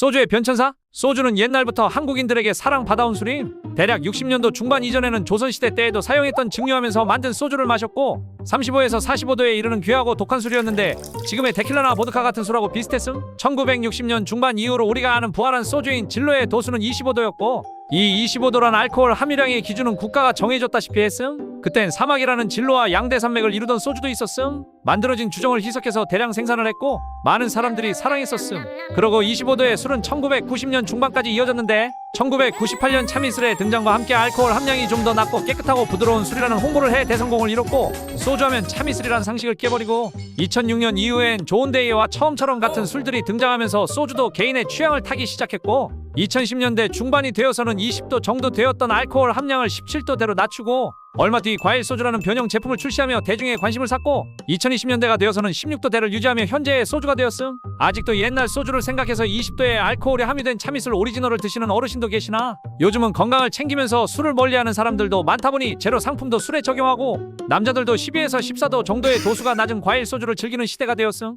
소주의 변천사? 소주는 옛날부터 한국인들에게 사랑받아온 술임. 대략 60년도 중반 이전에는 조선시대 때에도 사용했던 증류하면서 만든 소주를 마셨고 35에서 45도에 이르는 귀하고 독한 술이었는데 지금의 데킬라나 보드카 같은 술하고 비슷했음. 1960년 중반 이후로 우리가 아는 부활한 소주인 진로의 도수는 25도였고 이 25도란 알코올 함유량의 기준은 국가가 정해줬다시피 했음. 그땐 사막이라는 진로와 양대산맥을 이루던 소주도 있었음. 만들어진 주정을 희석해서 대량 생산을 했고 많은 사람들이 사랑했었음. 그러고 25도의 술은 1990년 중반까지 이어졌는데 1998년 참이슬의 등장과 함께 알코올 함량이 좀 더 낮고 깨끗하고 부드러운 술이라는 홍보를 해 대성공을 이뤘고 소주하면 참이슬이라는 상식을 깨버리고 2006년 이후엔 좋은데이와 처음처럼 같은 술들이 등장하면서 소주도 개인의 취향을 타기 시작했고 2010년대 중반이 되어서는 20도 정도 되었던 알코올 함량을 17도대로 낮추고 얼마 뒤 과일 소주라는 변형 제품을 출시하며 대중의 관심을 샀고 2020년대가 되어서는 16도대를 유지하며 현재의 소주가 되었음. 아직도 옛날 소주를 생각해서 20도의 알코올이 함유된 참이슬 오리지널을 드시는 어르신도 계시나 요즘은 건강을 챙기면서 술을 멀리하는 사람들도 많다 보니 제로 상품도 술에 적용하고 남자들도 12에서 14도 정도의 도수가 낮은 과일 소주를 즐기는 시대가 되었음.